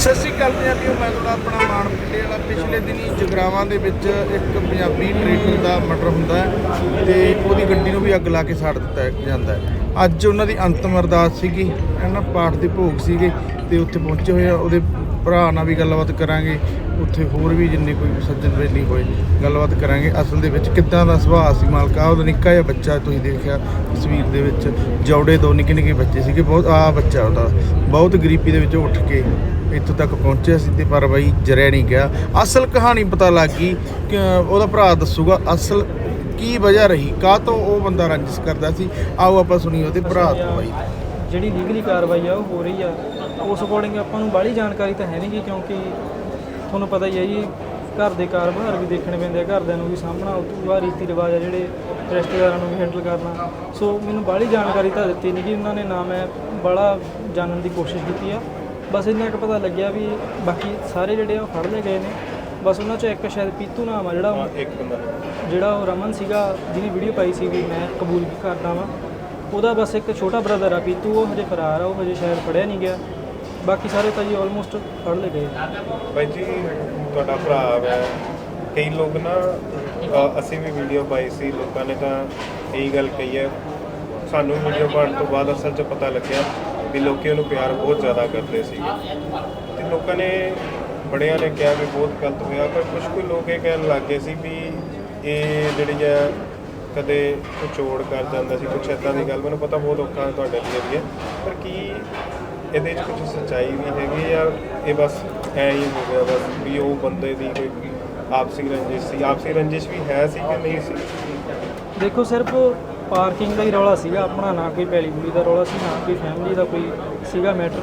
ਸਤਿ ਸ਼੍ਰੀ ਅਕਾਲ ਪੰਜਾਬੀਓ, ਮੈਂ ਤੁਹਾਡਾ ਆਪਣਾ ਮਾਨ ਪਿੰਡੇ ਵਾਲਾ। ਪਿਛਲੇ ਦਿਨੀ ਜਗਰਾਵਾਂ ਦੇ ਵਿੱਚ ਇੱਕ ਪੰਜਾਬੀ ਟਰੇਡਰ ਦਾ ਮਰਡਰ ਹੁੰਦਾ ਹੈ ਤੇ ਉਹਦੀ ਗੱਡੀ ਨੂੰ ਵੀ ਅੱਗ ਲਾ ਕੇ ਸਾੜ ਦਿੱਤਾ ਜਾਂਦਾ ਹੈ। ਅੱਜ ਉਹਨਾਂ ਦੀ ਅੰਤਮ ਅਰਦਾਸ ਸੀਗੀ, ਇਹਨਾਂ ਪਾਠ ਦੇ ਭੋਗ ਸੀਗੇ ਤੇ ਉੱਥੇ ਪਹੁੰਚੇ ਹੋਏ ਆ। ਉਹਦੇ ਭਰਾ ਨਾਲ ਵੀ ਗੱਲਬਾਤ ਕਰਾਂਗੇ, ਉੱਥੇ ਹੋਰ ਵੀ ਜਿੰਨੇ ਕੋਈ ਸੱਜਣ ਵੇਲੀ ਹੋਏ, ਗੱਲਬਾਤ ਕਰਾਂਗੇ। ਅਸਲ ਦੇ ਵਿੱਚ ਕਿੱਦਾਂ ਦਾ ਸੁਭਾਅ ਸੀ ਮਾਲਕਾ? ਉਹਦਾ ਨਿੱਕਾ ਜਿਹਾ ਬੱਚਾ ਤੁਸੀਂ ਦੇਖਿਆ ਤਸਵੀਰ ਦੇ ਵਿੱਚ, ਜੌੜੇ ਦੋ ਨਿੱਕੇ ਨਿੱਕੇ ਬੱਚੇ ਸੀਗੇ। ਬਹੁਤ ਆ ਬੱਚਾ ਉਹਦਾ, ਬਹੁਤ ਗਰੀਬੀ ਦੇ ਵਿੱਚ ਉੱਠ ਕੇ ਇੱਥੋਂ ਤੱਕ ਪਹੁੰਚਿਆ ਸੀ ਤੇ ਪਰ ਬਾਈ ਜਰਿਆ ਨਹੀਂ ਗਿਆ। ਅਸਲ ਕਹਾਣੀ ਪਤਾ ਲੱਗ ਗਈ ਕਿ ਉਹਦਾ ਭਰਾ ਦੱਸੂਗਾ ਅਸਲ ਕੀ ਵਜ੍ਹਾ ਰਹੀ ਕਾਹ ਤੋਂ ਉਹ ਬੰਦਾ ਰੰਜਿਸ਼ ਕਰਦਾ ਸੀ। ਆਓ ਆਪਾਂ ਸੁਣੀ ਉਹਦੇ ਭਰਾ ਤੋਂ ਬਾਈ। ਜਿਹੜੀ ਲੀਗਲੀ ਕਾਰਵਾਈ ਆ, ਉਹ ਹੋ ਰਹੀ ਆ। ਉਸ ਅਕੋਰਡਿੰਗ ਆਪਾਂ ਨੂੰ ਬਾਹਲੀ ਜਾਣਕਾਰੀ ਤਾਂ ਹੈ ਨਹੀਂ ਜੀ ਕਿਉਂਕਿ ਤੁਹਾਨੂੰ ਪਤਾ ਹੀ ਹੈ ਜੀ, ਘਰ ਦੇ ਕਾਰੋਬਾਰ ਵੀ ਦੇਖਣੇ ਪੈਂਦੇ ਆ, ਘਰਦਿਆਂ ਨੂੰ ਵੀ ਸਾਹਮਣਾ ਉਸ ਤੋਂ ਬਾਅਦ ਰੀਤੀ ਰਿਵਾਜ ਆ ਜਿਹੜੇ ਰਿਸ਼ਤੇਦਾਰਾਂ ਨੂੰ ਵੀ ਹੈਂਡਲ ਕਰਨਾ। ਸੋ ਮੈਨੂੰ ਬਾਹਲੀ ਜਾਣਕਾਰੀ ਤਾਂ ਦਿੱਤੀ ਨਹੀਂ ਜੀ ਉਹਨਾਂ ਨੇ ਨਾ ਮੈਂ ਬਾਹਲਾ ਜਾਣਨ ਦੀ ਕੋਸ਼ਿਸ਼ ਕੀਤੀ ਆ। ਬਸ ਇੰਨਾ ਕੁ ਪਤਾ ਲੱਗਿਆ ਵੀ ਬਾਕੀ ਸਾਰੇ ਜਿਹੜੇ ਆ ਉਹ ਫੜ ਲਏ ਗਏ ਨੇ। ਬਸ ਉਹਨਾਂ ਚੋਂ ਇੱਕ ਸ਼ਾਇਦ ਪੀਤੂ ਨਾਮ ਆ ਜਿਹੜਾ ਉਹ- ਇੱਕ ਬੰਦਾ। ਜਿਹੜਾ ਉਹ ਰਮਨ ਸੀਗਾ ਜਿਹਨੇ ਵੀਡੀਓ ਪਾਈ ਸੀ ਵੀ ਮੈਂ ਕਬੂਲ ਵੀ ਕਰਦਾ ਵਾਂ। ਉਹਦਾ ਬਸ ਇੱਕ ਛੋਟਾ ਬ੍ਰਦਰ ਆ ਪੀਤੂ ਉਹ ਹਜੇ ਫਰਾਰ ਆ ਉਹ ਹਜੇ ਸ਼ਾਇਦ ਫੜਿਆ ਨਹੀਂ ਗਿਆ। ਬਾਕੀ ਸਾਰੇ ਤਾਂ ਜੀ ਆਲਮੋਸਟ ਫੜ ਲਏ ਗਏ। ਭਾਈ ਜੀ ਤੁਹਾਡਾ ਭਰਾ ਹੈ ਕਈ ਲੋਕ ਨਾ ਅ, ਅਸੀਂ ਵੀ ਵੀਡੀਓ ਪਾਈ ਸੀ ਲੋਕਾਂ ਨੇ ਤਾਂ ਇਹੀ ਗੱਲ ਕਹੀ ਹੈ। ਸਾਨੂੰ ਵੀਡੀਓ ਪਾਉਣ ਤੋਂ ਬਾਅਦ ਅਸਲ 'ਚ ਪਤਾ ਲੱਗਿਆ ਵੀ ਲੋਕੀ ਉਹਨੂੰ ਪਿਆਰ ਬਹੁਤ ਜ਼ਿਆਦਾ ਕਰਦੇ ਸੀ ਤੇ ਲੋਕਾਂ ਨੇ ਬੜਿਆਂ ਨੇ ਕਿਹਾ ਵੀ ਬਹੁਤ ਗਲਤ ਹੋਇਆ, ਪਰ ਕੁਝ ਕੁ ਲੋਕ ਇਹ ਕਹਿਣ ਲੱਗ ਗਏ ਸੀ ਵੀ ਇਹ ਜਿਹੜੀ ਹੈ ਕਦੇ ਕੁਚੋੜ ਕਰ ਜਾਂਦਾ ਸੀ, ਕੁਛ ਇਦਾਂ ਦੀ ਗੱਲ। ਮੈਨੂੰ ਪਤਾ ਬਹੁਤ ਔਖਾ ਤੁਹਾਡੇ ਲਈ ਵੀ ਹੈ, ਪਰ ਕੀ ਇਹਦੇ 'ਚ ਕੁਝ ਸੱਚਾਈ ਵੀ ਹੈਗੀ ਜਾਂ ਇਹ ਬਸ ਐ ਹੀ ਹੋ ਗਿਆ ਬਸ ਵੀ ਉਹ ਬੰਦੇ ਦੀ ਕੋਈ ਆਪਸੀ ਰੰਜਿਸ਼ ਸੀ? ਆਪਸੀ ਰੰਜਿਸ਼ ਵੀ ਹੈ ਸੀ ਕਿ ਨਹੀਂ ਸੀ? ਦੇਖੋ ਸਿਰਫ ਪਾਰਕਿੰਗ ਦਾ ਹੀ ਰੌਲਾ ਸੀਗਾ ਆਪਣਾ ਨਾ ਕੋਈ ਪੈਲੀ ਪੂਲੀ ਦਾ ਰੌਲਾ ਸੀ ਨਾ ਕੋਈ ਫੈਮਿਲੀ ਦਾ ਕੋਈ ਸੀਗਾ ਮੈਟਰ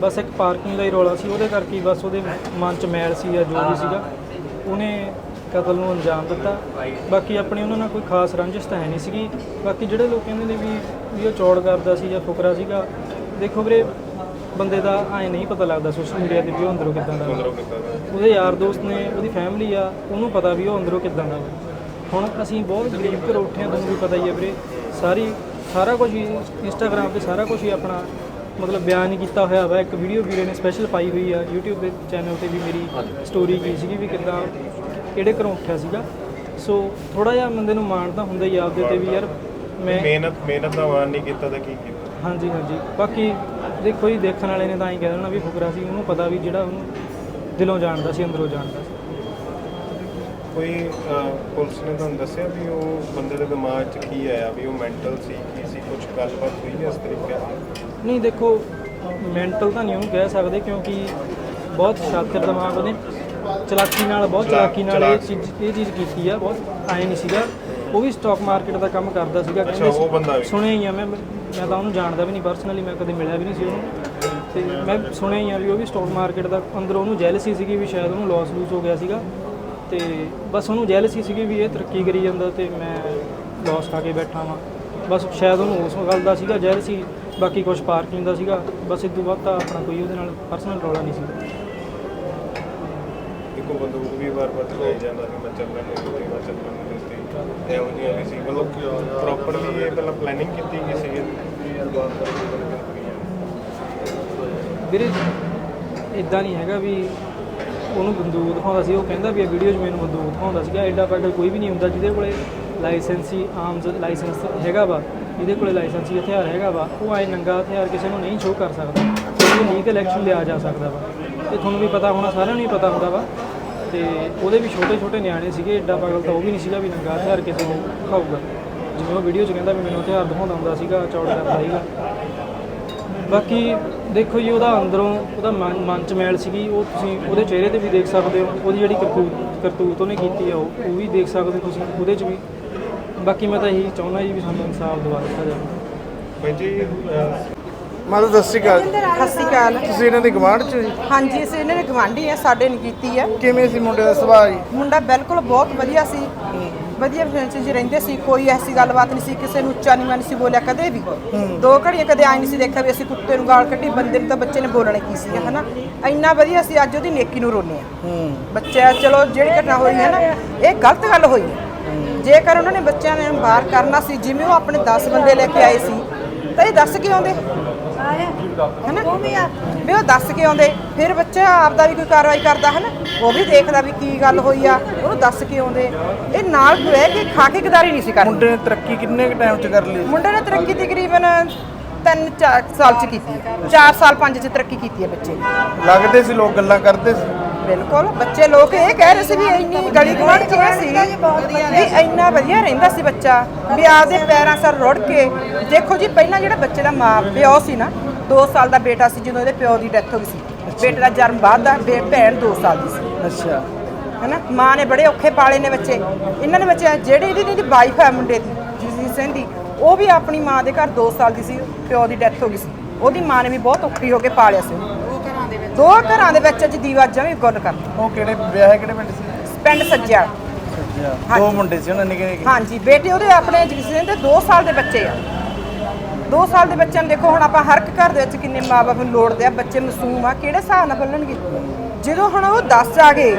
ਬਸ ਇੱਕ ਪਾਰਕਿੰਗ ਦਾ ਹੀ ਰੌਲਾ ਸੀ ਉਹਦੇ ਕਰਕੇ ਹੀ ਬਸ ਉਹਦੇ ਮਨ 'ਚ ਮੈਲ ਸੀ ਜਾਂ ਜੋ ਵੀ ਸੀਗਾ ਉਹਨੇ ਕਤਲ ਨੂੰ ਅੰਜਾਮ ਦਿੱਤਾ। ਬਾਕੀ ਆਪਣੀ ਉਹਨਾਂ ਨਾਲ ਕੋਈ ਖਾਸ ਰੰਜਿਸ਼ ਤਾਂ ਹੈ ਨਹੀਂ ਸੀਗੀ। ਬਾਕੀ ਜਿਹੜੇ ਲੋਕ ਕਹਿੰਦੇ ਨੇ ਵੀ ਵੀ ਉਹ ਚੌੜ ਕਰਦਾ ਸੀ ਜਾਂ ਫੁਕਰਾ ਸੀਗਾ ਦੇਖੋ ਵੀਰੇ ਬੰਦੇ ਦਾ ਐ ਨਹੀਂ ਪਤਾ ਲੱਗਦਾ ਸੋਸ਼ਲ ਮੀਡੀਆ ਤੇ ਵੀ ਉਹ ਅੰਦਰੋਂ ਕਿੱਦਾਂ ਦਾ। ਉਹਦੇ ਯਾਰ ਦੋਸਤ ਨੇ ਉਹਦੀ ਫੈਮਿਲੀ ਆ ਉਹਨੂੰ ਪਤਾ ਵੀ ਉਹ ਅੰਦਰੋਂ ਕਿੱਦਾਂ ਦਾ। ਹੁਣ ਅਸੀਂ ਬਹੁਤ ਗਰੀਬ ਘਰ ਉੱਠੇ ਆ ਤੁਹਾਨੂੰ ਵੀ ਪਤਾ ਹੀ ਹੈ ਵੀਰੇ। ਸਾਰੀ ਸਾਰਾ ਕੁਝ ਹੀ ਇੰਸਟਾਗ੍ਰam ਤੇ ਸਾਰਾ ਕੁਝ ਹੀ ਆਪਣਾ ਮਤਲਬ ਬਿਆਨ ਹੀ ਕੀਤਾ ਹੋਇਆ ਵਾ। ਇੱਕ ਵੀਡੀਓ ਵੀਰੇ ਨੇ ਸਪੈਸ਼ਲ ਪਾਈ ਹੋਈ ਆ। YouTube ਦੇ ਚੈਨਲ ਤੇ ਵੀ ਮੇਰੀ ਸਟੋਰੀ ਕੀ ਸੀਗੀ ਵੀ ਕਿੱਦਾਂ ਕਿਹੜੇ ਘਰੋਂ ਉੱਠਿਆ ਸੀਗਾ। ਸੋ ਥੋੜਾ ਜਿਹਾ ਬੰਦੇ ਨੂੰ ਮਾਣ ਤਾਂ ਹੁੰਦਾ ਹੀ ਆ ਆਪਦੇ ਤੇ ਵੀ ਯਾਰ ਮੈਂ ਮਿਹਨਤ ਮਿਹਨਤ ਦਾ ਮਾਨ ਨਹੀਂ ਕੀਤਾ ਤਾਂ ਕੀ ਕੀਤਾ? ਹਾਂਜੀ ਹਾਂਜੀ। ਬਾਕੀ ਦੇਖੋ ਜੀ ਦੇਖਣ ਵਾਲੇ ਨੇ ਤਾਂ ਹੀ ਕਹਿ ਦੇਣਾ ਵੀ ਫੁਕਰਾ ਸੀ। ਉਹਨੂੰ ਪਤਾ ਵੀ ਜਿਹੜਾ ਉਹਨੂੰ ਦਿਲੋਂ ਜਾਣਦਾ ਸੀ ਅੰਦਰੋਂ ਜਾਣਦਾ। ਕੋਈ ਪੁਲਿਸ ਨੇ ਤੁਹਾਨੂੰ ਦੱਸਿਆ ਵੀ ਉਹ ਬੰਦੇ ਦੇ ਦਿਮਾਗ 'ਚ ਕੀ ਆਇਆ ਵੀ ਉਹ ਮੈਂਟਲ ਸੀ ਕੀ ਸੀ ਕੁਝ ਗੱਲਬਾਤ ਹੋਈ ਇਸ ਤਰੀਕੇ ਨਾਲ ਨਹੀਂ ਦੇਖੋ ਮੈਂਟਲ ਤਾਂ ਨਹੀਂ ਉਹਨੂੰ ਕਹਿ ਸਕਦੇ ਕਿਉਂਕਿ ਬਹੁਤ ਸ਼ਾਤਰ ਦਿਮਾਗ ਉਹਨੇ ਚਲਾਕੀ ਨਾਲ ਬਹੁਤ ਚਲਾਕ- ਨਾਲ ਇਹ। ਚੀਜ਼ ਇਹ ਚੀਜ਼ ਕੀਤੀ ਆ ਬਹੁਤ ਆਏ ਨਹੀਂ ਸੀਗਾ ਉਹ ਵੀ ਸਟਾਕ ਮਾਰਕੀਟ ਦਾ ਕੰਮ ਕਰਦਾ ਸੀਗਾ ਅੱਛਾ, ਉਹ ਬੰਦਾ ਵੀ। ਸੁਣਿਆ ਹੀ ਆ ਮੈਂ ਮੈਂ ਤਾਂ ਉਹਨੂੰ ਜਾਣਦਾ ਵੀ ਨਹੀਂ ਪਰਸਨਲੀ ਮੈਂ ਕਦੇ ਮਿਲਿਆ ਵੀ ਨਹੀਂ ਸੀ ਉਹਨੂੰ ਤੇ ਮੈਂ ਸੁਣਿਆ ਹੀ ਆ ਵੀ ਉਹ ਵੀ ਸਟਾਕ ਮਾਰਕੀਟ ਦਾ ਅੰਦਰ ਉਹਨੂੰ ਜੈਲਸੀ ਸੀਗੀ ਵੀ ਸ਼ਾਇਦ ਉਹਨੂੰ ਲਾਸ ਲੂਸ ਹੋ ਗਿਆ ਸੀਗਾ ਤੇ ਬਸ ਉਹਨੂੰ ਜੈਲਸੀ ਸੀਗੀ ਵੀ ਇਹ ਤਰੱਕੀ ਕਰੀ ਜਾਂਦਾ ਤੇ ਮੈਂ ਲਾਸ ਖਾ ਕੇ ਬੈਠਾ ਵਾਂ। ਬਸ ਸ਼ਾਇਦ ਉਹਨੂੰ ਉਸ ਗੱਲ ਦਾ ਸੀਗਾ ਜੈਲਸੀ ਬਾਕੀ ਕੁਝ ਪਾਰਕਿੰਗ ਦਾ ਸੀਗਾ। ਬਸ ਇਦੋਂ ਬਾਅਦ ਤਾਂ ਆਪਣਾ ਕੋਈ ਉਹਦੇ ਨਾਲ ਪਰਸਨਲ ਰੌਲਾ ਨਹੀਂ ਸੀ ਇੱਕੋ ਬੰਦੂਕ ਵੀ ਵਾਰ-ਵਾਰ ਚਲਾਈ ਜਾਂਦਾ ਸੀ ਮੈਂ ਚੱਲਣ ਨਹੀਂ ਦਿੱਤੀ ਮੈਂ ਚੱਲਣ ਨਹੀਂ ਦਿੱਤੀ ਇਹੋ ਜਿਹੀਆਂ ਵੀ ਸੀ। ਮਤਲਬ ਪ੍ਰੋਪਰਲੀ ਇਹ ਪਹਿਲਾਂ ਪਲੈਨਿੰਗ ਕੀਤੀ ਗਈ ਸੀ ਵੀਰੇ ਇਦਾਂ ਨਹੀਂ ਹੈਗਾ ਵੀ ਉਹਨੂੰ ਬੰਦੂਕ ਦਿਖਾਉਂਦਾ ਸੀ, ਉਹ ਕਹਿੰਦਾ ਵੀ ਇਹ ਵੀਡੀਓ 'ਚ ਮੈਨੂੰ ਬੰਦੂਕ ਦਿਖਾਉਂਦਾ ਸੀਗਾ। ਐਡਾ ਪਾਗਲ ਕੋਈ ਵੀ ਨਹੀਂ ਹੁੰਦਾ ਜਿਹਦੇ ਕੋਲੇ ਲਾਇਸੈਂਸੀ, ਆਰਮਸ ਲਾਇਸੈਂਸ ਹੈਗਾ ਵਾ, ਜਿਹਦੇ ਕੋਲੇ ਲਾਇਸੈਂਸੀ ਹਥਿਆਰ ਹੈਗਾ ਵਾ, ਉਹ ਆਏ ਨੰਗਾ ਹਥਿਆਰ ਕਿਸੇ ਨੂੰ ਨਹੀਂ ਸ਼ੋਅ ਕਰ ਸਕਦਾ। ਉਹਨੂੰ ਲੀਗਲ ਐਕਸ਼ਨ ਲਿਆ ਜਾ ਸਕਦਾ ਵਾ। ਤੇ ਤੁਹਾਨੂੰ ਵੀ ਪਤਾ ਹੋਣਾ, ਸਾਰਿਆਂ ਨੂੰ ਹੀ ਪਤਾ ਹੁੰਦਾ ਵਾ। ਤੇ ਉਹਦੇ ਵੀ ਛੋਟੇ ਛੋਟੇ ਨਿਆਣੇ ਸੀਗੇ ਐਡਾ ਪਾਗਲ ਤਾਂ ਉਹ ਵੀ ਨਹੀਂ ਸੀਗਾ ਵੀ ਨੰਗਾ ਹਥਿਆਰ ਕਿਸੇ ਨੂੰ ਦਿਖਾਊਗਾ। ਜਿਵੇਂ ਉਹ ਵੀਡੀਓ 'ਚ ਕਹਿੰਦਾ ਵੀ ਮੈਨੂੰ ਹਥਿਆਰ ਦਿਖਾਉਂਦਾ ਹੁੰਦਾ ਸੀਗਾ, ਚੌੜ ਕਰਦਾ ਸੀਗਾ। ਬਾਕੀ ਦੇਖੋ ਜੀ ਉਹਦਾ ਅੰਦਰੋਂ ਉਹਦਾ ਮਨ ਮਨ ਚ ਮੈਲ ਸੀਗੀ ਉਹ ਤੁਸੀਂ ਉਹਦੇ ਚਿਹਰੇ ਤੇ ਵੀ ਦੇਖ ਸਕਦੇ ਹੋ ਉਹਦੀ ਜਿਹੜੀ ਕਰਤੂਤ ਕਰਤੂਤ ਉਹਨੇ ਕੀਤੀ ਆ ਉਹ ਉਹ ਵੀ ਦੇਖ ਸਕਦੇ ਹੋ ਤੁਸੀਂ ਉਹਦੇ ਚ ਵੀ। ਬਾਕੀ ਮੈਂ ਤਾਂ ਇਹੀ ਚਾਹੁੰਦਾ ਜੀ ਵੀ ਸਾਨੂੰ ਇਨਸਾਫ ਦਿਵਾ ਦਿੱਤਾ ਜਾਵੇ। ਭਾਈ ਜੀ ਮਾਤਾ ਸਤਿ ਸ਼੍ਰੀ ਅਕਾਲ। ਸਤਿ ਸ਼੍ਰੀ ਅਕਾਲ। ਤੁਸੀਂ ਇਹਨਾਂ ਦੇ ਗਵਾਂਢ ਚ ਜੀ? ਹਾਂਜੀ ਅਸੀਂ ਇਹਨਾਂ ਦੇ ਗਵਾਂਢੀ ਆ ਸਾਡੇ ਨੇ ਕੀਤੀ ਆ। ਕਿਵੇਂ ਸੀ ਮੁੰਡੇ ਦਾ ਸੁਭਾਅ ਜੀ? ਮੁੰਡਾ ਬਿਲਕੁਲ ਬਹੁਤ ਵਧੀਆ ਸੀ। ਵਧੀਆ ਫਰੈਂਡਸ ਜੀ ਰਹਿੰਦੇ ਸੀ, ਕੋਈ ਐਸੀ ਗੱਲਬਾਤ ਨਹੀਂ ਸੀ, ਕਿਸੇ ਨੂੰ ਉੱਚਾ ਨਹੀਂ ਨਹੀਂ ਸੀ ਬੋਲਿਆ, ਕਦੇ ਵੀ। ਦੋ ਘੜੀਆਂ ਕਦੇ ਆਈ ਨਹੀਂ ਸੀ ਦੇਖਿਆ ਵੀ ਅਸੀਂ ਕੁੱਤੇ ਨੂੰ ਗਾਲ ਕੱਢੀ, ਬੰਦੇ ਨੂੰ ਤਾਂ ਬੱਚੇ ਨੇ ਬੋਲਣਾ ਕੀ ਸੀ, ਹਨਾ? ਇੰਨਾ ਵਧੀਆ ਸੀ, ਅੱਜ ਉਹਦੀ ਨੇਕੀ ਨੂੰ ਰੋਨੇ ਆ ਹੂੰ। ਬੱਚਾ, ਚਲੋ ਜਿਹੜੀ ਘਟਨਾ ਹੋਈ ਹੈ ਨਾ, ਇਹ ਗਲਤ ਗੱਲ ਹੋਈ ਜੇਕਰ ਉਹਨਾਂ ਨੇ ਬੱਚਿਆਂ ਨੇ ਬਾਹਰ ਕਰਨਾ ਸੀ, ਜਿਵੇਂ ਉਹ ਆਪਣੇ 10 ਬੰਦੇ ਲੈ ਕੇ ਆਏ ਸੀ, ਤਾਂ ਇਹ ਦੱਸ ਕੇ ਆਉਂਦੇ? ਹਨਾ? ਵੀ ਉਹ ਦੱਸ ਕੇ ਆਉਂਦੇ। ਫਿਰ ਬੱਚਾ ਆਪਦਾ ਵੀ ਕੋਈ ਕਾਰਵਾਈ ਕਰਦਾ ਹਨਾ? ਉਹ ਵੀ ਦੇਖਦਾ ਵੀ ਕੀ ਗੱਲ ਹੋਈ ਆ। ਉਹਨੂੰ ਦੱਸ ਕੇ ਆਉਂਦੇ। ਇਹ ਨਾਲ ਬਹਿ ਕੇ ਖਾ ਕੇ ਗਦਾਰੀ ਨਹੀਂ ਸੀ ਕਰਦੇ ਮੁੰਡੇ ਨੇ ਤਰੱਕੀ ਕਿੰਨੇ ਕੁ ਟਾਈਮ 'ਚ ਕਰ ਲਈ? ਮੁੰਡੇ ਨੇ ਤਰੱਕੀ ਤਕਰੀਬਨ 3-4 ਸਾਲ ਚ ਕੀਤੀ 4 ਸਾਲ 5 ਚ ਤਰੱਕੀ ਕੀਤੀ ਹੈ ਬੱਚੇ ਨੇ ਲੱਗਦੇ ਸੀ ਲੋਕ ਗੱਲਾਂ ਕਰਦੇ ਸੀ? ਬਿਲਕੁਲ। ਬੱਚੇ ਲੋਕ ਇਹ ਕਹਿ ਰਹੇ ਸੀ ਵੀ ਇੰਨੀ ਗਲੀ ਗਵਾਂਢ ਚ ਸੀ ਵੀ ਇੰਨਾ ਵਧੀਆ ਰਹਿੰਦਾ ਸੀ ਬੱਚਾ। ਵੀ ਆਪਦੇ ਪੈਰਾਂ ਸਰ ਰੁੜ ਕੇ। ਦੇਖੋ ਜੀ ਪਹਿਲਾਂ ਜਿਹੜਾ ਬੱਚੇ ਦਾ ਮਾਂ ਪਿਓ ਸੀ ਨਾ 2 ਸਾਲ ਦਾ ਬੇਟਾ ਸੀ ਜਦੋਂ ਇਹਦੇ ਪਿਓ ਦੀ ਡੈਥ ਹੋ ਗਈ ਸੀ। ਬੇਟੇ ਦਾ ਜਨਮ ਬਾਅਦ ਦਾ ਬੇ- ਭੈਣ 2 ਸਾਲ ਦੀ ਸੀ। ਅੱਛਾ। ਹੈਨਾ? ਮਾਂ ਨੇ ਬੜੇ ਔਖੇ ਪਾਲੇ ਨੇ ਬੱਚੇ। ਇਹਨਾਂ ਨੇ ਬੱਚੇ ਜਿਹੜੀ ਇਹਦੀ ਇਹਦੀ ਵਾਈਫ ਹੈ ਮੁੰਡੇ ਦੀ ਜਸਜੀਤ ਸਿੰਘ ਦੀ ਉਹ ਵੀ ਆਪਣੀ ਮਾਂ ਦੇ ਘਰ 2 ਸਾਲ ਦੀ ਸੀ ਪਿਓ ਦੀ ਡੈਥ ਹੋ ਗਈ ਸੀ। ਉਹਦੀ ਮਾਂ ਨੇ ਵੀ ਬਹੁਤ ਔਖੀ ਹੋ ਕੇ ਪਾਲਿਆ ਸੀ। ਦੋ ਘਰਾਂ ਦੇ ਵਿੱਚ। ਅੱਜ ਦੀਵਾ ਜਮੀ ਗੁੱਲ ਕਰ ਉਹ ਕਿਹੜੇ ਵਿਆਹ ਹੈ ਕਿਹੜੇ ਪਿੰਡ ਸੀ? ਪਿੰਡ ਸੱਜਿਆ। ਅੱਛਾ ਦੋ ਹਾਂਜੀ। ਮੁੰਡੇ ਸੀ ਉਹਨਾਂ ਨਿੱਕੇ ਨਿੱਕੇ ਹਾਂਜੀ। ਬੇਟੇ ਉਹਦੇ ਆਪਣੇ ਜਗਸੀਰ ਸਿੰਘ ਦੇ 2 ਸਾਲ ਦੇ ਬੱਚੇ ਆ। 2 ਸਾਲ ਦੇ ਬੱਚਿਆਂ ਨੂੰ ਦੇਖੋ, ਹੁਣ ਆਪਾਂ ਹਰ ਇੱਕ ਘਰ ਦੇ ਵਿੱਚ ਕਿੰਨੇ ਮਾਪੇ ਨੂੰ ਲੋੜਦੇ ਆ, ਬੱਚੇ ਮਾਸੂਮ ਆ, ਕਿਹੜੇ ਹਿਸਾਬ ਨਾਲ ਪੱਲਣਗੇ ਜਦੋਂ ਹੁਣ ਉਹ 10 ਆ ਗਏ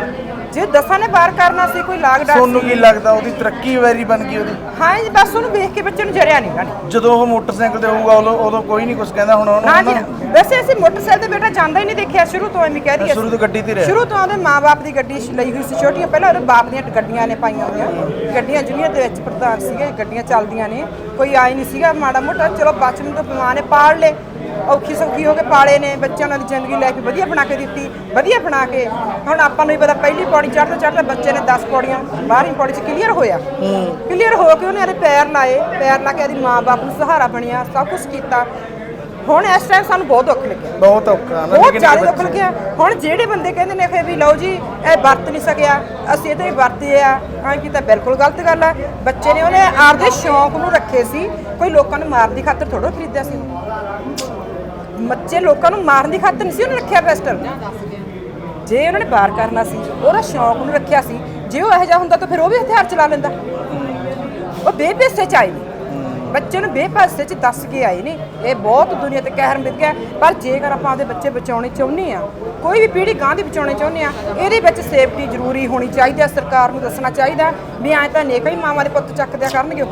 ਜੇ ਦਸਾਂ ਨੇ ਬਾਹਰ ਕਰਨਾ ਸੀ ਕੋਈ ਲਾਗ ਡਾਟ ਤੁਹਾਨੂੰ ਕੀ ਲੱਗਦਾ ਉਹਦੀ ਤਰੱਕੀ ਵੈਰੀ ਬਣ ਗਈ ਉਹਦੀ? ਹਾਂ ਜੀ ਬਸ ਉਹਨੂੰ ਵੇਖ ਕੇ ਬੱਚੇ ਨੂੰ ਜਰਿਆ ਨਹੀਂ ਗਾਣੀ ਜਦੋਂ ਉਹ ਮੋਟਰਸਾਈਕਲ ਤੇ ਹੋਊਗਾ ਉਦੋਂ ਉਦੋਂ ਕੋਈ ਨਹੀਂ ਕੁਝ ਕਹਿੰਦਾ ਹੁਣ ਨਾ ਜੀ ਉਹਨੂੰ ਵੈਸੇ ਅਸੀਂ ਮੋਟਰਸਾਈਕਲ ਤੇ ਬੇਟਾ ਜਾਂਦਾ ਹੀ ਨਹੀਂ ਦੇਖਿਆ ਸ਼ੁਰੂ ਤੋਂ ਐਵੇਂ ਕਹਿ ਰਹੀ ਸ਼ੁਰੂ ਤੋਂ ਗੱਡੀ ਤੇ ਰਿਹਾ। ਸ਼ੁਰੂ ਤੋਂ ਉਹਦੇ ਮਾਪੇ ਦੀ ਗੱਡੀ ਲਈ ਹੋਈ ਸੀ ਛੋਟੀਆਂ ਪਹਿਲਾਂ ਉਹਦੇ ਬਾਪ ਦੀਆਂ ਗੱਡੀਆਂ ਨੇ ਪਾਈਆਂ ਹੋਈਆਂ। ਗੱਡੀਆਂ ਜੁਨੀਅਰ ਦੇ ਵਿੱਚ ਪ੍ਰਧਾਨ ਸੀਗੇ ਗੱਡੀਆਂ ਚੱਲਦੀਆਂ ਨੇ। ਕੋਈ ਆਈ ਨਹੀਂ ਸੀਗਾ ਮਾੜਾ ਮੋਟਾ ਚਲੋ ਬਚਪਨ ਤੋਂ ਮਾਂ ਨੇ ਪਾਲ ਲੇ ਔਖੀ ਸੌਖੀ ਹੋ ਕੇ ਪਾਲੇ ਨੇ ਬੱਚਿਆਂ ਨਾਲ ਦੀ ਜ਼ਿੰਦਗੀ ਲੈ ਕੇ ਵਧੀਆ ਬਣਾ ਕੇ ਦਿੱਤੀ ਵਧੀਆ ਬਣਾ ਕੇ। ਹੁਣ ਆਪਾਂ ਨੂੰ ਹੀ ਪਤਾ ਪਹਿਲੀ ਪੌੜੀ ਚੜ੍ਹਦਾ ਚੜ੍ਹਦਾ ਬੱਚੇ ਨੇ 10 ਪੌੜੀਆਂ 12ਵੀਂ ਪੌੜੀ 'ਚ ਕਲੀਅਰ ਹੋਇਆ। ਕਲੀਅਰ ਹੋ ਕੇ ਉਹਨੇ ਇਹਦੇ ਪੈਰ ਲਾਏ ਪੈਰ ਲਾ ਕੇ ਇਹਦੀ ਮਾਂ-ਬਾਪ ਨੂੰ ਸਹਾਰਾ ਬਣਿਆ ਸਭ ਕੁਝ ਕੀਤਾ। ਹੁਣ ਇਸ ਟਾਈਮ ਸਾਨੂੰ ਬਹੁਤ ਦੁੱਖ ਲੱਗਿਆ। ਬਹੁਤ ਔਖਾ ਨਾ ਬਹੁਤ ਜ਼ਿਆਦਾ ਦੁੱਖ ਲੱਗਿਆ। ਹੁਣ ਜਿਹੜੇ ਬੰਦੇ ਕਹਿੰਦੇ ਨੇ ਕਿ ਵੀ ਲਓ ਜੀ ਇਹ ਵਰਤ ਨਹੀਂ ਸਕਿਆ ਅਸੀਂ ਇਹ ਤੇ ਵਰਤੇ ਆ। ਹਾਂ ਕੀਤਾ ਬਿਲਕੁਲ ਗਲਤ ਗੱਲ ਆ। ਬੱਚੇ ਨੇ ਉਹਨੇ ਆਪਦੇ ਸ਼ੌਂਕ ਨੂੰ ਰੱਖੇ ਸੀ ਕੋਈ ਲੋਕਾਂ ਨੂੰ ਮਾਰਨ ਦੀ ਖਾਤਰ ਥੋੜਾ ਖਰੀਦਿਆ ਸੀ। ਬੱਚੇ ਲੋਕਾਂ ਨੂੰ ਮਾਰਨ ਦੀ ਖਾਤਰ ਨਹੀਂ ਸੀ ਉਹਨੇ ਰੱਖਿਆ ਪਿਸਟਲ ਜੇ ਉਹਨਾਂ ਨੇ ਬਾਹਰ ਕਰਨਾ ਸੀ, ਉਹਦਾ ਸ਼ੌਂਕ ਨੂੰ ਰੱਖਿਆ ਸੀ, ਜੇ ਉਹ ਇਹੋ ਜਿਹਾ ਹੁੰਦਾ ਤਾਂ ਫਿਰ ਉਹ ਵੀ ਹਥਿਆਰ ਚਲਾ ਲੈਂਦਾ। ਉਹ ਬੇਬੇਸੇ ਚ ਆਏ। ਨੇ ਬੱਚੇ ਨੂੰ ਬੇਪਿੱਸੇ ਚ ਦੱਸ ਕੇ ਆਏ ਨੇ। ਇਹ ਬਹੁਤ ਦੁਨੀਆ ਤੇ ਕਹਿਰ ਮਿਲ ਗਿਆ। ਪਰ ਜੇਕਰ ਆਪਾਂ ਆਪਦੇ ਬੱਚੇ ਬਚਾਉਣੇ ਚਾਹੁੰਦੇ ਆ ਕੋਈ ਵੀ ਪੀੜ੍ਹੀ ਗਾਂ ਦੀ ਬਚਾਉਣੇ ਚਾਹੁੰਦੇ ਆ ਇਹਦੇ ਵਿੱਚ ਸੇਫਟੀ ਜ਼ਰੂਰੀ ਹੋਣੀ ਚਾਹੀਦੀ ਆ ਸਰਕਾਰ ਨੂੰ ਦੱਸਣਾ ਚਾਹੀਦਾ ਵੀ ਐਂ ਤਾਂ ਨੇਕਾਂ ਹੀ ਮਾਵਾਂ ਦੇ ਪੁੱਤ ਚੱਕਦਿਆ ਕਰਨਗੇ।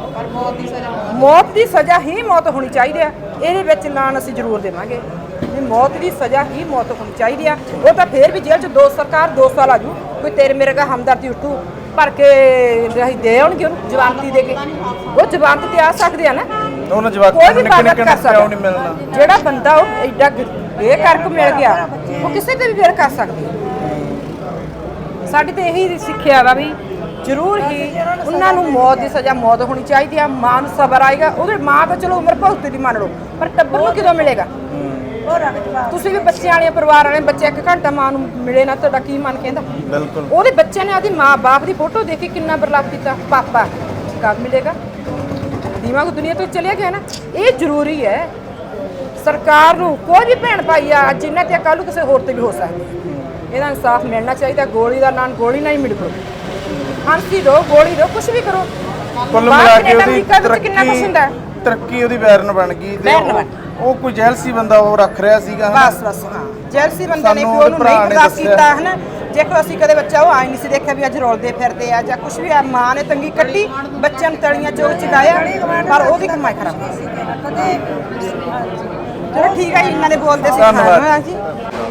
ਮੌਤ ਦੀ ਸਜ਼ਾ ਹੀ ਮੌਤ ਹੋਣੀ ਚਾਹੀਦੀ ਆ ਇਹਦੇ ਵਿੱਚ ਲਾਣ ਅਸੀਂ ਜ਼ਰੂਰ ਦੇਵਾਂਗੇ। ਵੀ ਮੌਤ ਦੀ ਸਜ਼ਾ ਹੀ ਮੌਤ ਹੋਣੀ ਚਾਹੀਦੀ ਆ ਉਹ ਤਾਂ ਫੇਰ ਵੀ ਜੇਲ੍ਹ 'ਚ ਦੋ ਸਰਕਾਰ 2 ਸਾਲ ਆ ਜੂ। ਕੋਈ ਤੇਰੇ ਮੇਰੇ ਦਾ ਹਮਦਰਦੀ ਉੱਠੂ। ਭਰ ਕੇ ਰਹੀ ਦੇ ਆਉਣਗੇ ਉਹਨੂੰ ਜ਼ਮਾਨਤੀ ਦੇ ਕੇ। ਉਹ ਜ਼ਮਾਨਤ ਤੇ ਆ ਸਕਦੇ ਆ ਨਾ। ਉਹਨਾਂ ਜਵਾਕਾਂ ਕੋਈ ਨੂੰ ਵੀ ਨਿੱਕੇ ਕਰ ਪਿਓ ਨਹੀਂ ਸਕਦਾ। ਮਿਲਣਾ। ਜਿਹੜਾ ਬੰਦਾ ਉਹ ਐਡਾ ਬੇਕਰਕ ਮਿਲ ਗਿਆ ਉਹ ਕਿਸੇ ਤੇ ਵੀ ਫੇਰ ਕਰ ਸਕਦਾ। ਸਾਡੀ ਤੇ ਇਹੀ ਸਿੱਖਿਆ ਵਾ ਵੀ ਜ਼ਰੂਰ ਹੀ ਉਹਨਾਂ ਨੂੰ ਮੌਤ ਦੀ ਸਜ਼ਾ ਮੌਤ ਹੋਣੀ ਚਾਹੀਦੀ ਆ ਮਾਂ ਨੂੰ ਸਬਰ ਆਏਗਾ। ਉਹਦੇ ਮਾਂ ਤਾਂ ਚਲੋ ਉਮਰ ਭੁਗਤ ਦੀ ਮੰਨ ਲਓ ਪਰ ਟੱਬਰ ਨੂੰ ਕਿਦੋਂ ਮਿਲੇਗਾ? ਤੁਸੀਂ ਵੀ ਬੱਚਿਆਂ ਵਾਲੇ ਪਰਿਵਾਰ ਵਾਲੇ ਬੱਚੇ ਇੱਕ ਘੰਟਾ ਮਾਂ ਨੂੰ ਮਿਲੇ ਨਾ ਤੁਹਾਡਾ ਕੀ ਮਨ ਕਹਿੰਦਾ? ਬਿਲਕੁਲ। ਉਹਦੇ ਬੱਚੇ ਨੇ ਆਦੀ ਮਾਂ-ਬਾਪ ਦੀ ਫੋਟੋ ਦੇਖ ਕੇ ਕਿੰਨਾ ਬਰਲਾਪ ਕੀਤਾ? ਪਾਪਾ ਕਦ ਮਿਲੇਗਾ। ਦਿਮਾਗ ਦੁਨੀਆ ਤੋਂ ਚਲਿਆ ਗਿਆ ਨਾ ਇਹ ਜ਼ਰੂਰੀ ਹੈ। ਸਰਕਾਰ ਨੂੰ ਕੋਈ ਵੀ ਭੈਣ ਭਾਈ ਆ ਅੱਜ ਇਹਨਾਂ ਤੇ ਕੱਲ੍ਹ ਨੂੰ ਕਿਸੇ ਹੋਰ ਤੇ ਵੀ ਹੋ ਸਕਦਾ। ਇਹਦਾ ਇਨਸਾਫ ਮਿਲਣਾ ਚਾਹੀਦਾ ਗੋਲੀ ਦਾ ਨਾਂ ਗੋਲੀ ਨਾਲ ਹੀ ਮਿਲੋ ਫਾਂਸੀ ਦੋ ਗੋਲੀ ਦੋ ਕੁਝ ਵੀ ਕਰੋ। ਕੁੱਲ ਮਿਲਾ ਕੇ ਉਹਦੀ। ਤਰੱਕੀ ਤਰੱਕੀ ਉਹਦੀ ਵੈਰਨ ਬਣ ਗਈ ਤੇ ਵੈਰਨ ਉਹ- ਕੋਈ ਜੈਲਸੀ ਬੰਦਾ ਉਹ ਰੱਖ ਰਿਹਾ ਸੀਗਾ ਹਨਾ। ਬਸ ਬਸ ਹਾਂ ਜੈਲਸੀ ਬੰਦੇ ਨੇ ਸਾਨੂੰ ਪਿਓ ਨੂੰ ਉਹਦੇ ਭਰਾ ਨਹੀਂ ਨੇ ਬਰਦਾਸ਼ਤ ਦੱਸਿਆ। ਕੀਤਾ ਹਨਾ ਜੇਕਰ ਅਸੀਂ ਕਦੇ ਬੱਚਾ ਉਹ ਆਈ ਨਹੀਂ ਸੀ ਦੇਖਿਆ ਵੀ ਅੱਜ ਰੋਲਦੇ ਫਿਰਦੇ ਆ ਜਾਂ ਕੁਝ ਵੀ ਆ ਮਾਂ ਨੇ ਤੰਗੀ ਕੱਟੀ ਬੱਚਿਆਂ ਨੂੰ ਤਲੀਆਂ ਚੋਕ ਚਗਾਇਆ ਪਰ ਉਹਦੀ ਕਮਾਈ ਖਰਾਬ ਚਲੋ ਠੀਕ ਹੈ ਇਹਨਾਂ ਦੇ ਬੋਲਦੇ ਸੀ ਧੰਨਵਾਦ। ਹਾਂ ਜੀ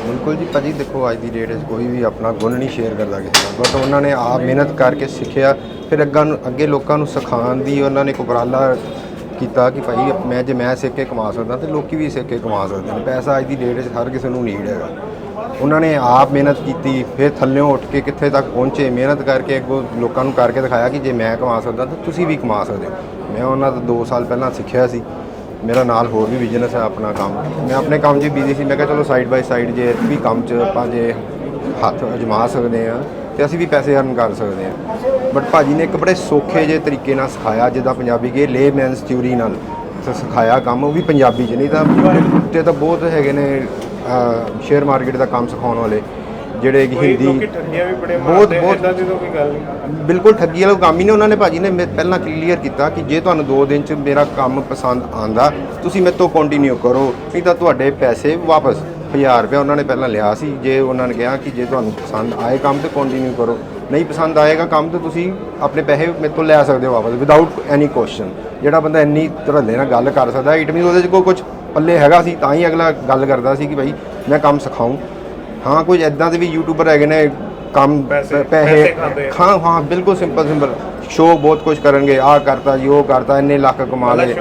ਬਿਲਕੁਲ ਜੀ ਭਾਜੀ ਦੇਖੋ ਅੱਜ ਦੀ ਡੇਟ ਵਿੱਚ ਕੋਈ ਵੀ ਆਪਣਾ ਗੁਣ ਨਹੀਂ ਸ਼ੇਅਰ ਕਰਦਾ ਕਿਸੇ ਨਾਲ ਬਟ ਉਹਨਾਂ ਨੇ ਆਪ ਮਿਹਨਤ ਕਰਕੇ ਸਿੱਖਿਆ ਫਿਰ ਅੱਗਾ ਨੂੰ ਅੱਗੇ ਲੋਕਾਂ ਨੂੰ ਸਿਖਾਉਣ ਦੀ ਉਹਨਾਂ ਨੇ ਇੱਕ ਉਪਰਾਲਾ ਕੀਤਾ ਕਿ ਭਾਈ ਮੈਂ ਜੇ ਮੈਂ ਸਿੱਖ ਕੇ ਕਮਾ ਸਕਦਾ ਤੇ ਲੋਕੀ ਵੀ ਸਿੱਖ ਕੇ ਕਮਾ ਸਕਦੇ ਨੇ। ਪੈਸਾ ਅੱਜ ਦੀ ਡੇਟ 'ਚ ਹਰ ਕਿਸੇ ਨੂੰ ਨੀਡ ਹੈਗਾ। ਉਹਨਾਂ ਨੇ ਆਪ ਮਿਹਨਤ ਕੀਤੀ, ਫਿਰ ਥੱਲਿਓਂ ਉੱਠ ਕੇ ਕਿੱਥੇ ਤੱਕ ਪਹੁੰਚੇ, ਮਿਹਨਤ ਕਰਕੇ ਅੱਗੋਂ ਲੋਕਾਂ ਨੂੰ ਕਰਕੇ ਦਿਖਾਇਆ ਕਿ ਜੇ ਮੈਂ ਕਮਾ ਸਕਦਾ ਤਾਂ ਤੁਸੀਂ ਵੀ ਕਮਾ ਸਕਦੇ ਹੋ। ਮੈਂ ਉਹਨਾਂ ਤੋਂ 2 ਸਾਲ ਪਹਿਲਾਂ ਸਿੱਖਿਆ ਸੀ। ਮੇਰਾ ਨਾਲ ਹੋਰ ਵੀ ਬਿਜ਼ਨਸ ਹੈ ਆਪਣਾ ਕੰਮ। ਮੈਂ ਆਪਣੇ ਕੰਮ 'ਚ ਬਿਜ਼ੀ ਸੀ। ਮੈਂ ਕਿਹਾ ਚਲੋ ਸਾਈਡ ਬਾਈ ਸਾਈਡ ਜੇ ਵੀ ਕੰਮ 'ਚ ਆਪਾਂ ਜੇ ਹੱਥ ਅਜਮਾ ਸਕਦੇ ਆ ਤੇ ਅਸੀਂ ਵੀ ਪੈਸੇ ਅਰਨ ਕਰ ਸਕਦੇ ਆ ਬਟ ਭਾਜੀ ਨੇ ਇੱਕ ਬੜੇ ਸੌਖੇ ਜਿਹੇ ਤਰੀਕੇ ਨਾਲ ਸਿਖਾਇਆ ਜਿੱਦਾਂ ਪੰਜਾਬੀ ਕੇ ਲੇਮੈਨਸ ਥਿਊਰੀ ਨਾਲ ਸਿਖਾਇਆ ਕੰਮ ਉਹ ਵੀ ਪੰਜਾਬੀ 'ਚ ਨਹੀਂ ਤਾਂ ਤੇ ਤਾਂ ਬਹੁਤ ਹੈਗੇ ਨੇ ਸ਼ੇਅਰ ਮਾਰਕੀਟ ਦਾ ਕੰਮ ਸਿਖਾਉਣ ਵਾਲੇ ਜਿਹੜੇ ਕਿ ਹਿੰਦੀ ਬਹੁਤ- ਬਹੁਤ- ਦੀ ਬਿਲਕੁਲ ਠੱਗੀ ਵਾਲਾ ਕੰਮ ਹੀ ਨੇ ਉਹਨਾਂ ਨੇ ਭਾਜੀ ਨੇ ਮੇ- ਪਹਿਲਾਂ ਕਲੀਅਰ ਕੀਤਾ ਕਿ ਜੇ ਤੁਹਾਨੂੰ 2 ਦਿਨ ਚ ਮੇਰਾ ਕੰਮ ਪਸੰਦ ਆਂਦਾ ਤੁਸੀਂ ਮੇਰੇ ਤੋਂ ਕੰਟੀਨਿਊ ਕਰੋ ਨਹੀਂ ਤਾਂ ਤੁਹਾਡੇ ਪੈਸੇ ਵਾਪਸ 1000 ਰੁਪਏ ਉਹਨਾਂ ਨੇ ਪਹਿਲਾਂ ਲਿਆ ਸੀ ਜੇ ਉਹਨਾਂ ਨੇ ਕਿਹਾ ਕਿ ਜੇ ਤੁਹਾਨੂੰ ਪਸੰਦ ਆਏ ਕੰਮ ਤੇ ਕੰਟੀਨਿਊ ਕਰੋ। ਨਹੀਂ ਪਸੰਦ ਆਏਗਾ ਕੰਮ ਤੇ ਤੁਸੀਂ ਆਪਣੇ ਪੈਸੇ ਮੇਰੇ ਤੋਂ ਲੈ ਸਕਦੇ ਹੋ ਵਾਪਸ ਵਿਦਆਊਟ ਐਨੀ ਕੁਐਸਚਨ ਜਿਹੜਾ ਬੰਦਾ ਇੰਨੀ ਧੜੱਲੇ ਨਾਲ ਗੱਲ ਕਰ ਸਕਦਾ ਇਟ ਮੀਨ ਉਹਦੇ ਚ ਕੋਈ ਕੁਝ ਪੱਲੇ ਹੈਗਾ ਸੀ ਤਾਂ ਹੀ ਅਗਲਾ ਗੱਲ ਕਰਦਾ ਸੀ ਕਿ ਭਾਈ ਮੈਂ ਕੰਮ ਸਿਖਾਉਂ। ਹਾਂ ਕੁਝ ਐਦਾਂ ਦੇ ਵੀ ਯੂਟਿਊਬਰ ਹੈਗੇ ਨੇ ਕੰਮ ਪੈਸੇ- ਆ। ਹਾਂ ਹਾਂ ਬਿਲਕੁਲ ਸਿੰਪਲ ਸਿੰਪਲ ਸ਼ੋਅ ਬਹੁਤ ਕੁਝ ਕਰਨਗੇ ਆਹ ਕਰਤਾ ਜੀ ਉਹ ਕਰਤਾ ਇੰਨੇ ਲੱਖ ਕਮਾ ਲਏ।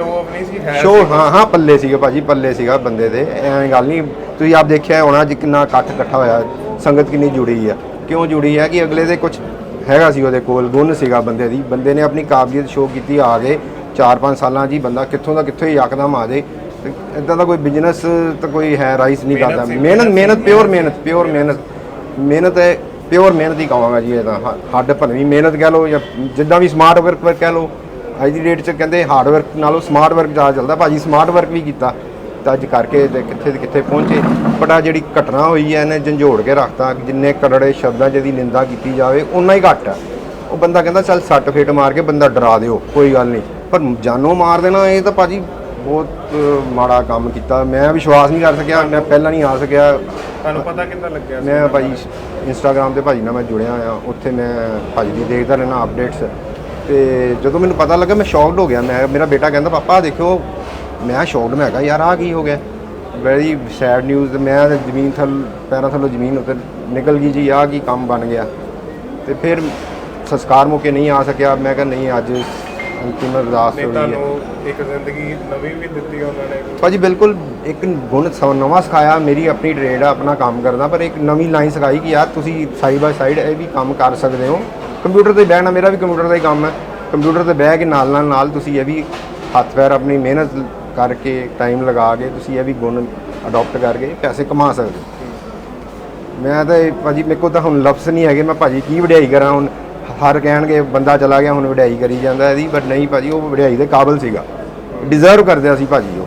ਸ਼ੋਅ ਹੈ। ਹਾਂ ਪੱਲੇ ਸੀਗਾ ਭਾਜੀ ਪੱਲੇ ਸੀਗਾ ਬੰਦੇ ਦੇ। ਐਵੇਂ ਗੱਲ ਨਹੀਂ ਤੁਸੀਂ ਆਪ ਦੇਖਿਆ ਹੋਣਾ ਜੀ ਕਿੰਨਾ ਇਕੱਠ ਇਕੱਠਾ ਹੋਇਆ ਸੰਗਤ ਕਿੰਨੀ ਜੁੜੀ ਆ। ਕਿਉਂ ਜੁੜੀ ਆ ਕਿ ਅਗਲੇ ਦੇ ਕੁਝ ਹੈਗਾ ਸੀ ਉਹਦੇ ਕੋਲ ਗੁਣ ਸੀਗਾ ਬੰਦੇ ਦੀ। ਬੰਦੇ ਨੇ ਆਪਣੀ ਕਾਬਲੀਅਤ ਸ਼ੋਅ ਕੀਤੀ ਆ ਗਏ 4-5 ਸਾਲਾਂ ਹੀ ਬੰਦਾ ਕਿੱਥੋਂ ਦਾ ਕਿੱਥੋਂ ਹੀ ਯਕਦਮ ਆ ਜਾਏ ਇਦਾਂ ਦਾ ਕੋਈ ਬਿਜ਼ਨਸ ਤਾਂ ਕੋਈ ਹੈ ਰਾਈਸ ਨਹੀਂ ਕਰਦਾ। ਮਿਹਨਤ ਮਿਹਨਤ ਪਿਓਰ ਮਿਹਨਤ ਪਿਓਰ ਮਿਹਨਤ ਮਿਹਨਤ। ਹੈ ਪਿਓਰ ਮਿਹਨਤ ਹੀ ਕਹਾਂਗਾ ਜੀ ਇਹ ਤਾਂ ਹ- ਹੱਡ ਭੰਨਵੀਂ ਮਿਹਨਤ ਕਹਿ ਲਓ ਜਾਂ ਜਿੱਦਾਂ ਵੀ ਸਮਾਰਟ ਵਰਕ ਵਰਕ ਕਹਿ ਲਓ। ਅੱਜ ਦੀ ਡੇਟ 'ਚ ਕਹਿੰਦੇ ਹਾਰਡ ਵਰਕ ਨਾਲੋਂ ਸਮਾਰਟ ਵਰਕ ਜ਼ਿਆਦਾ ਚੱਲਦਾ। ਭਾਜੀ ਸਮਾਰਟ ਵਰਕ ਵੀ ਕੀਤਾ। ਤਾਂ ਅੱਜ ਕਰਕੇ ਤੇ ਕਿੱਥੇ ਤੇ ਕਿੱਥੇ ਪਹੁੰਚੇ। ਬਟ ਆਹ ਜਿਹੜੀ ਘਟਨਾ ਹੋਈ ਹੈ ਇਹਨੇ ਝੰਜੋੜ ਕੇ ਰੱਖਤਾ ਜਿੰਨੇ ਕੜੜੇ ਸ਼ਬਦਾਂ 'ਚ ਇਹਦੀ ਨਿੰਦਾ ਕੀਤੀ ਜਾਵੇ ਉਨਾ ਹੀ ਘੱਟ ਹੈ ਉਹ ਬੰਦਾ ਕਹਿੰਦਾ ਚੱਲ ਸੱਟ ਫੇਟ ਮਾਰ ਕੇ ਬੰਦਾ ਡਰਾ ਦਿਓ ਕੋਈ ਗੱਲ ਨਹੀਂ। ਪਰ ਜਾਨੋਂ ਮਾਰ ਦੇਣਾ ਇਹ ਤਾਂ ਭਾਜੀ ਬਹੁਤ ਮਾੜਾ ਕੰਮ ਕੀਤਾ। ਮੈਂ ਵਿਸ਼ਵਾਸ ਨਹੀਂ ਕਰ ਸਕਿਆ ਮੈਂ ਪਹਿਲਾਂ ਨਹੀਂ ਆ ਸਕਿਆ। ਤੁਹਾਨੂੰ ਪਤਾ ਕਿੱਦਾਂ ਲੱਗਿਆ ਮੈਂ ਭਾਜੀ ਇੰਸਟਾਗ੍ਰam ਤੇ ਭਾਜੀ ਨਾਲ ਮੈਂ ਜੁੜਿਆ ਆ ਉੱਥੇ ਮੈਂ ਭਾਜੀ ਦੀ ਦੇਖਦਾ ਰਹਿਣਾ ਅਪਡੇਟਸ ਤੇ ਜਦੋਂ ਮੈਨੂੰ ਪਤਾ ਲੱਗਾ ਮੈਂ ਸ਼ੌਕਡ ਹੋ ਗਿਆ। ਮੈਂ ਮੇਰਾ ਬੇਟਾ ਕਹਿੰਦਾ ਪਾਪਾ ਦੇਖਿਓ ਮੈਂ ਸ਼ੌਕਡ ਮੈਂ ਕਿਹਾ ਯਾਰ ਆ ਕੀ ਹੋ ਗਿਆ? ਵੈਰੀ ਸੈਡ ਨਿਊਜ਼ ਮੈਂ ਤੇ ਜ਼ਮੀਨ ਥੱਲ ਪੈਰਾਂ ਥੱਲੋਂ ਜ਼ਮੀਨ ਉੱਤੇ ਨਿਕਲ ਗਈ ਜੀ ਆ ਕੀ ਕੰਮ ਬਣ ਗਿਆ। ਤੇ ਫਿਰ ਸੰਸਕਾਰ ਮੌਕੇ ਨਹੀਂ ਆ ਸਕਿਆ। ਮੈਂ ਕਿਹਾ ਨਹੀਂ ਅੱਜ ਅੰਤਿਮ ਅਰਦਾਸ ਨੇ ਹੋ ਰਹੀ ਹੈ। ਤੁਹਾਨੂੰ ਇੱਕ ਜ਼ਿੰਦਗੀ ਨਵੀਂ ਵੀ ਦਿੱਤੀ ਉਹਨਾਂ ਨੇ। ਭਾਜੀ ਬਿਲਕੁਲ ਇੱਕ ਗੁਣ ਸ- ਨਵਾਂ ਸਿਖਾਇਆ। ਮੇਰੀ ਆਪਣੀ ਟ੍ਰੇਡ ਆ ਆਪਣਾ ਕੰਮ ਕਰਦਾ ਪਰ ਇੱਕ ਨਵੀਂ ਲਾਈਨ ਸਿਖਾਈ ਕਿ ਯਾਰ ਤੁਸੀਂ ਸਾਈਡ ਬਾਈ ਸਾਈਡ ਇਹ ਵੀ ਕੰਮ ਕਰ ਸਕਦੇ ਹੋ। ਕੰਪਿਊਟਰ ਤੇ ਬਹਿਣਾ ਮੇਰਾ ਵੀ ਕੰਪਿਊਟਰ ਦਾ ਹੀ ਕੰਮ ਹੈ। ਕੰਪਿਊਟਰ ਤੇ ਬਹਿ ਕੇ ਨਾਲ ਨਾਲ ਨਾਲ ਤੁਸੀਂ ਇਹ ਵੀ ਹੱਥ ਪੈਰ ਆਪਣੀ ਮਿਹਨਤ ਕਰਕੇ ਟਾਈਮ ਲਗਾ ਕੇ ਤੁਸੀਂ ਇਹ ਵੀ ਗੁਣ ਅਡਾਪਟ ਕਰਕੇ ਪੈਸੇ ਕਮਾ ਸਕਦੇ ਹੋ। ਮੈਂ ਤਾਂ ਇਹ ਭਾਜੀ ਮੇਰੇ ਕੋਲ ਤਾਂ ਹੁਣ ਲਫ਼ਜ਼ ਨਹੀਂ ਹੈਗੇ, ਮੈਂ ਭਾਜੀ ਕੀ ਵਡਿਆਈ ਕਰਾਂ ਹੁਣ? ਹਰ ਕਹਿਣਗੇ ਬੰਦਾ ਚਲਾ ਗਿਆ, ਹੁਣ ਵਡਿਆਈ ਕਰੀ ਜਾਂਦਾ ਇਹਦੀ ਬਟ ਨਹੀਂ ਭਾਜੀ, ਉਹ ਵਡਿਆਈ ਦੇ ਕਾਬਲ ਸੀਗਾ। ਡਿਜ਼ਰਵ ਕਰਦਿਆ ਸੀ ਭਾਜੀ ਉਹ।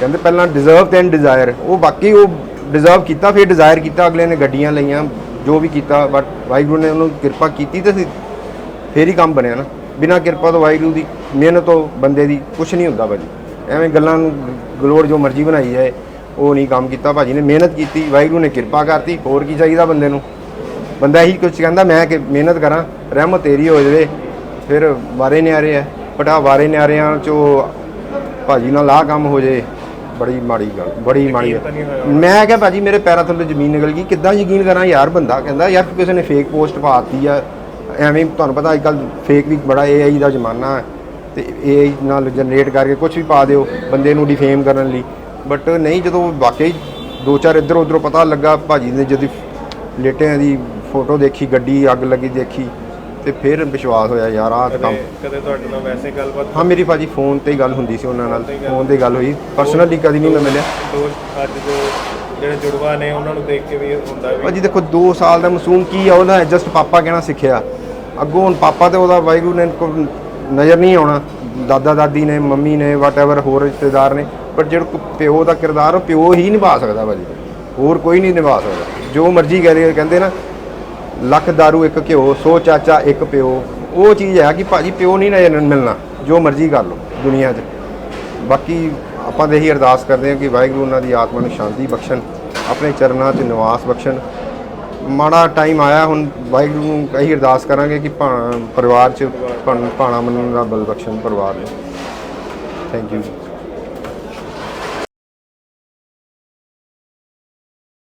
ਕਹਿੰਦੇ ਪਹਿਲਾਂ ਡਿਜ਼ਰਵ ਤੇ ਡਿਜ਼ਾਇਰ ਉਹ ਬਾਕੀ ਉਹ ਡਿਜ਼ਰਵ ਕੀਤਾ, ਫਿਰ ਡਿਜ਼ਾਇਰ ਕੀਤਾ, ਅਗਲੇ ਨੇ ਗੱਡੀਆਂ ਲਈਆਂ, ਜੋ ਵੀ ਕੀਤਾ ਬਟ ਵਾਹਿਗੁਰੂ ਨੇ ਉਹਨੂੰ ਕਿਰਪਾ ਕੀਤੀ ਤੇ ਸੀ ਫੇਰ ਹੀ ਕੰਮ ਬਣਿਆ ਨਾ। ਬਿਨਾਂ ਕਿਰਪਾ ਤੋਂ ਵਾਹਿਗੁਰੂ ਦੀ ਮਿਹਨਤ ਤੋਂ ਬੰਦੇ ਦੀ ਕੁਝ ਨਹੀਂ ਹੁੰਦਾ ਭਾਜੀ। ਐਵੇਂ ਗੱਲਾਂ ਨੂੰ ਗਲੋੜ ਜੋ ਮਰਜ਼ੀ ਬਣਾਈ ਜਾਏ ਉਹ ਨਹੀਂ ਕੰਮ ਕੀਤਾ ਭਾਜੀ ਨੇ ਮਿਹਨਤ ਕੀਤੀ ਵਾਹਿਗੁਰੂ ਨੇ ਕਿਰਪਾ ਕਰਤੀ ਹੋਰ ਕੀ ਚਾਹੀਦਾ ਬੰਦੇ ਨੂੰ? ਬੰਦਾ ਇਹੀ ਕੁਝ ਕਹਿੰਦਾ ਮੈਂ ਕਿ ਮਿਹਨਤ ਕਰਾਂ ਰਹਿਮਤ ਤੇਰੀ ਹੋ ਜਾਵੇ ਫਿਰ ਵਾਰੇ ਨਿਆਰੇ ਆ ਆਹ ਵਾਰੇ ਨਿਆਰਿਆਂ ਚੋਂ ਭਾਜੀ ਨਾਲ ਆਹ ਕੰਮ ਹੋ ਜੇ ਬੜੀ ਮਾੜੀ ਗੱਲ ਬੜੀ ਮਾੜੀ। ਮੈਂ ਕਿਹਾ ਭਾਜੀ ਮੇਰੇ ਪੈਰਾਂ ਥੱਲੇ ਜ਼ਮੀਨ ਨਿਕਲ ਗਈ ਕਿੱਦਾਂ ਯਕੀਨ ਕਰਾਂ ਯਾਰ ਬੰਦਾ ਕਹਿੰਦਾ ਯਾਰ ਕਿਸੇ ਨੇ ਫੇਕ ਪੋਸਟ ਪਾਤੀ ਆ ਐਵੇਂ ਤੁਹਾਨੂੰ ਪਤਾ ਅੱਜ ਕੱਲ ਫੇਕ ਵੀ ਬੜਾ AI ਦਾ ਜ਼ਮਾਨਾ ਹੈ। ਤੇ AI ਨਾਲ ਜਨਰੇਟ ਕਰਕੇ ਕੁਝ ਵੀ ਪਾ ਦਿਓ ਬੰਦੇ ਨੂੰ ਡਿਫੇਮ ਕਰਨ ਲਈ। ਬਟ ਨਹੀਂ ਜਦੋਂ ਵਾਕਈ ਦੋ ਚਾਰ ਇੱਧਰ ਉੱਧਰੋਂ ਪਤਾ ਲੱਗਾ ਭਾਜੀ ਨੇ ਜਦੋਂ ਲੇਟਿਆਂ ਦੀ ਫੋਟੋ ਦੇਖੀ ਗੱਡੀ ਅੱਗ ਲੱਗੀ ਦੇਖੀ ਤੇ ਫਿਰ ਵਿਸ਼ਵਾਸ ਹੋਇਆ ਯਾਰ ਆਹ ਕੰਮ ਕਦੇ ਤੁਹਾਡੇ ਨਾਲ ਵੈਸੇ ਗੱਲਬਾਤ ਹਾਂ ਮੇਰੀ ਭਾਜੀ ਫੋਨ ਤੇ ਹੀ ਗੱਲ ਹੁੰਦੀ ਸੀ ਉਹਨਾਂ ਨਾਲ ਫੋਨ ਤੇ ਗੱਲ- ਹੋਈ। ਪਰਸਨਲੀ ਕਦੀ ਨਹੀਂ ਮੈਂ ਮਿਲਿਆ। ਦੋਸਤ ਅੱਜ ਦੇ ਜਿਹੜੇ ਜੁੜਵਾ ਨੇ ਉਹਨਾਂ ਨੂੰ ਦੇਖ ਕੇ ਵੀ ਹੁੰਦਾ ਵੀ ਭਾਜੀ ਦੇਖੋ 2 ਸਾਲ ਦਾ ਮਾਸੂਮ ਕੀ ਆ ਉਹਦਾ ਜਸਟ ਪਾਪਾ ਕਹਿਣਾ ਸਿੱਖਿਆ। ਅੱਗੋਂ ਹੁਣ ਪਾਪਾ ਤੇ ਉਹਦਾ ਵਾਹਿਗੁਰੂ ਨੇ ਨਜ਼ਰ ਨਹੀਂ ਆਉਣਾ। ਦਾਦਾ, ਦਾਦੀ ਨੇ, ਮੰਮੀ ਨੇ ਵਾਟਐਵਰ ਹੋਰ ਰਿਸ਼ਤੇਦਾਰ ਨੇ ਪਰ ਜਿਹੜਾ ਪਿਓ ਦਾ ਕਿਰਦਾਰ, ਉਹ ਪਿਓ ਹੀ ਨਿਭਾ ਸਕਦਾ ਭਾਜੀ। ਹੋਰ ਕੋਈ ਨਹੀਂ ਨਿਭਾ ਸਕਦਾ। ਜੋ ਮਰਜ਼ੀ ਕਰੇ ਕਹਿੰਦੇ ਨਾ ਲੱਖ ਦਾਰੂ ਇੱਕ ਘਿਓ, ਸੋ ਚਾਚਾ ਇੱਕ ਪਿਓ। ਉਹ ਚੀਜ਼ ਹੈ ਕਿ ਭਾਜੀ ਪਿਓ ਨਹੀਂ ਨਜ਼ਰ ਮਿਲਣਾ। ਜੋ ਮਰਜ਼ੀ ਕਰ ਲਓ ਦੁਨੀਆ 'ਚ। ਬਾਕੀ ਆਪਾਂ ਤਾਂ ਇਹੀ ਅਰਦਾਸ ਕਰਦੇ ਹਾਂ ਕਿ ਵਾਹਿਗੁਰੂ ਉਹਨਾਂ ਦੀ ਆਤਮਾ ਨੂੰ ਸ਼ਾਂਤੀ ਬਖਸ਼ਣ, ਆਪਣੇ ਚਰਨਾਂ 'ਚ ਨਿਵਾਸ ਬਖਸ਼ਣ। ਮਾੜਾ ਟਾਈਮ ਆਇਆ, ਹੁਣ ਵਾਹਿਗੁਰੂ ਨੂੰ ਇਹੀ ਅਰਦਾਸ ਕਰਾਂਗੇ ਕਿ ਭਾਣਾ, ਪਰਿਵਾਰ 'ਚ ਭਣ- ਭਾਣਾ ਮੰਨਣ ਦਾ ਬਲ ਬਖਸ਼ਣ ਪਰਿਵਾਰ ਨੂੰ। Thank you